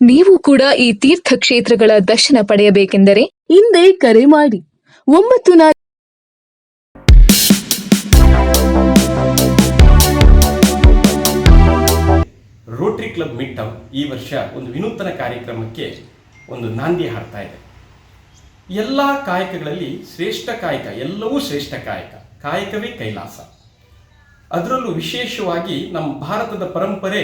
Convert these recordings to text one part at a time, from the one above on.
ನೀವು ಕೂಡ ಈ ತೀರ್ಥ ಕ್ಷೇತ್ರಗಳ ದರ್ಶನ ಪಡೆಯಬೇಕೆಂದರೆ ಹಿಂದೆ ಕರೆ ಮಾಡಿ. ಒಂಬತ್ತು ಕ್ಲಬ್ ಮಿಟ್ಟಮ್ ಈ ವರ್ಷ ಒಂದು ವಿನೂತನ ಕಾರ್ಯಕ್ರಮಕ್ಕೆ ಒಂದು ನಾಂದಿ ಹಾಡ್ತಾ ಇದೆ. ಎಲ್ಲ ಕಾಯಕಗಳಲ್ಲಿ ಶ್ರೇಷ್ಠ ಕಾಯಕ, ಎಲ್ಲವೂ ಶ್ರೇಷ್ಠ ಕಾಯಕ, ಕಾಯಕವೇ ಕೈಲಾಸ. ಅದರಲ್ಲೂ ವಿಶೇಷವಾಗಿ ನಮ್ಮ ಭಾರತದ ಪರಂಪರೆ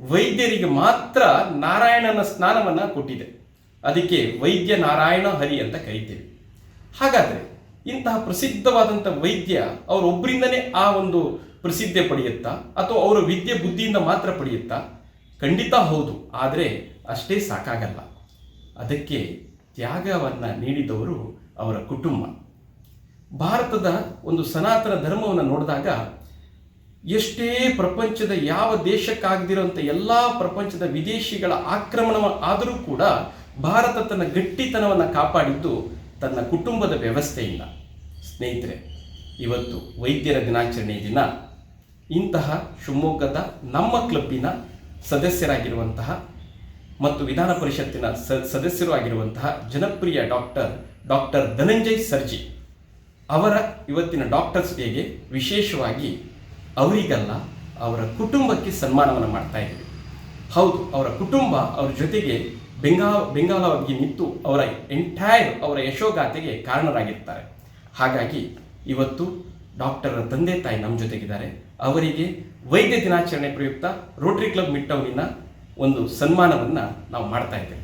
ವೈದ್ಯರಿಗೆ ಮಾತ್ರ ನಾರಾಯಣನ ಸ್ನಾನವನ್ನು ಕೊಟ್ಟಿದೆ. ಅದಕ್ಕೆ ವೈದ್ಯ ನಾರಾಯಣ ಹರಿ ಅಂತ ಕರಿತೇವೆ. ಹಾಗಾದರೆ ಇಂತಹ ಪ್ರಸಿದ್ಧವಾದಂಥ ವೈದ್ಯ ಅವರೊಬ್ಬರಿಂದನೇ ಆ ಒಂದು ಪ್ರಸಿದ್ಧಿ ಪಡೆಯುತ್ತಾ, ಅಥವಾ ಅವರ ವಿದ್ಯೆ ಬುದ್ಧಿಯಿಂದ ಮಾತ್ರ ಪಡೆಯುತ್ತಾ? ಖಂಡಿತ ಹೌದು. ಆದರೆ ಅಷ್ಟೇ ಸಾಕಾಗಲ್ಲ. ಅದಕ್ಕೆ ತ್ಯಾಗವನ್ನು ನೀಡಿದವರು ಅವರ ಕುಟುಂಬ. ಭಾರತದ ಒಂದು ಸನಾತನ ಧರ್ಮವನ್ನು ನೋಡಿದಾಗ ಎಷ್ಟೇ ಪ್ರಪಂಚದ ಯಾವ ದೇಶಕ್ಕಾಗದಿರೋಂಥ ಎಲ್ಲ ಪ್ರಪಂಚದ ವಿದೇಶಿಗಳ ಆಕ್ರಮಣ ಆದರೂ ಕೂಡ ಭಾರತ ತನ್ನ ಗಟ್ಟಿತನವನ್ನು ಕಾಪಾಡಿದ್ದು ತನ್ನ ಕುಟುಂಬದ ವ್ಯವಸ್ಥೆಯಿಂದ. ಸ್ನೇಹಿತರೆ, ಇವತ್ತು ವೈದ್ಯರ ದಿನಾಚರಣೆ ದಿನ. ಇಂತಹ ಶಿವಮೊಗ್ಗದ ನಮ್ಮ ಕ್ಲಬ್ಬಿನ ಸದಸ್ಯರಾಗಿರುವಂತಹ ಮತ್ತು ವಿಧಾನ ಪರಿಷತ್ತಿನ ಸದಸ್ಯರು ಆಗಿರುವಂತಹ ಜನಪ್ರಿಯ ಡಾಕ್ಟರ್ ಡಾಕ್ಟರ್ ಧನಂಜಯ್ ಸರ್ಜಿ ಅವರ ಇವತ್ತಿನ ಡಾಕ್ಟರ್ಸ್ ಡೇಗೆ ವಿಶೇಷವಾಗಿ ಅವರಿಗಲ್ಲ ಅವರ ಕುಟುಂಬಕ್ಕೆ ಸನ್ಮಾನವನ್ನು ಮಾಡ್ತಾ ಇದ್ದೀವಿ. ಹೌದು ಅವರ ಕುಟುಂಬ ಅವರ ಜೊತೆಗೆ ಬೆಂಗಾ ಬೆಂಗಾಲವಾಗಿ ನಿಂತು ಅವರ ಎಂಟೈರ್ ಅವರ ಯಶೋಗಾಥೆಗೆ ಕಾರಣರಾಗಿರ್ತಾರೆ. ಹಾಗಾಗಿ ಇವತ್ತು ಡಾಕ್ಟರ್ ತಂದೆ ತಾಯಿ ನಮ್ಮ ಜೊತೆಗಿದ್ದಾರೆ. ಅವರಿಗೆ ವೈದ್ಯ ದಿನಾಚರಣೆ ಪ್ರಯುಕ್ತ ರೋಟರಿ ಕ್ಲಬ್ ಮಿಟ್ಟೌನಿನ ಒಂದು ಸನ್ಮಾನವನ್ನು ನಾವು ಮಾಡ್ತಾ ಇದ್ದೇವೆ.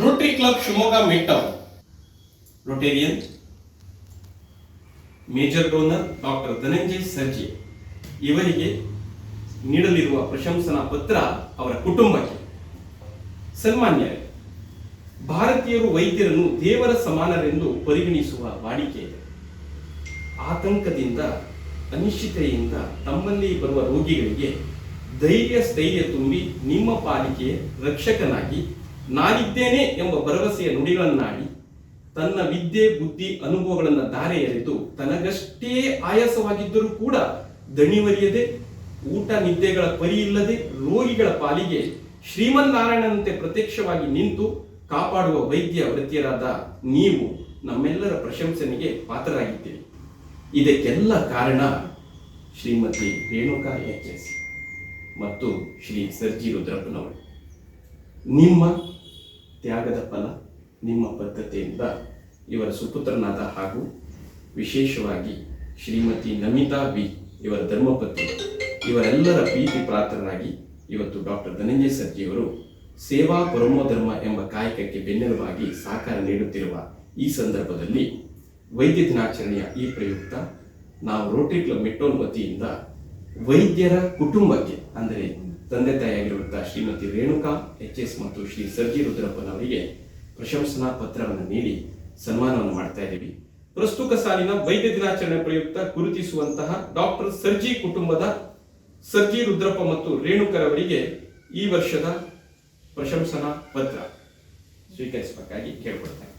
Rotary club Shivamogga midtown Rotarian major donor doctor Dhananjay Sarji ಇವರಿಗೆ ನೀಡಲಿರುವ ಪ್ರಶಂಸನಾ ಪತ್ರ ಅವರ ಕುಟುಂಬಕ್ಕೆ. ಸನ್ಮಾನ್ಯ, ಭಾರತೀಯರು ವೈದ್ಯರನ್ನು ದೇವರ ಸಮಾನರೆಂದು ಪರಿಗಣಿಸುವ ವಾಡಿಕೆ ಇದೆ. ಆತಂಕದಿಂದ, ಅನಿಶ್ಚಿತೆಯಿಂದ ತಮ್ಮಲ್ಲಿ ಬರುವ ರೋಗಿಗಳಿಗೆ ಧೈರ್ಯ, ಸ್ಥೈರ್ಯ ತುಂಬಿ ನಿಮ್ಮ ಪಾಲಿಕೆ ರಕ್ಷಕನಾಗಿ ನಾನಿದ್ದೇನೆ ಎಂಬ ಭರವಸೆಯ ನುಡಿಗಳನ್ನಾಡಿ ತನ್ನ ವಿದ್ಯೆ, ಬುದ್ಧಿ, ಅನುಭವಗಳನ್ನು ಧಾರೆ ಎರೆದು ತನಗಷ್ಟೇ ಆಯಾಸವಾಗಿದ್ದರೂ ಕೂಡ ದಣಿವರಿಯದೆ ಊಟ ನಿದ್ದೆಗಳ ಪರಿ ಇಲ್ಲದೆ ರೋಗಿಗಳ ಪಾಲಿಗೆ ಶ್ರೀಮನ್ನಾರಾಯಣನಂತೆ ಪ್ರತ್ಯಕ್ಷವಾಗಿ ನಿಂತು ಕಾಪಾಡುವ ವೈದ್ಯ ವೃತ್ತಿಯರಾದ ನೀವು ನಮ್ಮೆಲ್ಲರ ಪ್ರಶಂಸನೆಗೆ ಪಾತ್ರರಾಗಿದ್ದೀರಿ. ಇದಕ್ಕೆಲ್ಲ ಕಾರಣ ಶ್ರೀಮತಿ ರೇಣುಕಾ ಎಚ್ ಎಸ್ ಮತ್ತು ಶ್ರೀ ಸರ್ಜಿ ರುದ್ರಪ್ಪನವರು. ನಿಮ್ಮ ತ್ಯಾಗದ ಫಲ ನಿಮ್ಮ ಬದ್ಧತೆಯಿಂದ ಇವರ ಸುಪುತ್ರನಾದ ಹಾಗೂ ವಿಶೇಷವಾಗಿ ಶ್ರೀಮತಿ ನಮಿತಾ ಬಿ ಇವರ ಧರ್ಮಪತ್ನಿ, ಇವರೆಲ್ಲರ ಪ್ರೀತಿ ಪಾತ್ರರಾಗಿ ಇವತ್ತು ಡಾಕ್ಟರ್ ಧನಂಜಯ ಸರ್ಜಿಯವರು ಸೇವಾ ಪರಮೋಧರ್ಮ ಎಂಬ ಕಾಯಕಕ್ಕೆ ಬೆನ್ನೆಲುವಾಗಿ ಸಹಕಾರ ನೀಡುತ್ತಿರುವ ಈ ಸಂದರ್ಭದಲ್ಲಿ ವೈದ್ಯ ದಿನಾಚರಣೆಯ ಈ ಪ್ರಯುಕ್ತ ನಾವು ರೋಟರಿ ಕ್ಲಬ್ ಮೆಟ್ಟೋನ್ ವತಿಯಿಂದ ವೈದ್ಯರ ಕುಟುಂಬಕ್ಕೆ, ಅಂದರೆ ತಂದೆ ತಾಯಿಯಾಗಿರುವಂತಹ ಶ್ರೀಮತಿ ರೇಣುಕಾ, ಎಚ್ ಎಸ್ ಮತ್ತು ಶ್ರೀ ಸರ್ಜಿ ರುದ್ರಪ್ಪನವರಿಗೆ ಪ್ರಶಂಸನಾ ಪತ್ರವನ್ನು ನೀಡಿ ಸನ್ಮಾನವನ್ನು ಮಾಡ್ತಾ ಇದ್ದೀವಿ ಪ್ರಸ್ತುತ ಸಾಲಿನ ವೈದ್ಯ ದಿನಾಚರಣೆ ಪ್ರಯುಕ್ತ ಗುರುತಿಸುವಂತಹ ಡಾಕ್ಟರ್ ಸರ್ಜಿ ಕುಟುಂಬದ ಸರ್ಜಿ ರುದ್ರಪ್ಪ ಮತ್ತು ರೇಣುಕರವರಿಗೆ ಈ ವರ್ಷದ ಪ್ರಶಂಸನಾ ಪತ್ರ ಸ್ವೀಕರಿಸಬೇಕಾಗಿ ಕೇಳ್ಕೊಳ್ತಾ ಇದ್ದೀನಿ.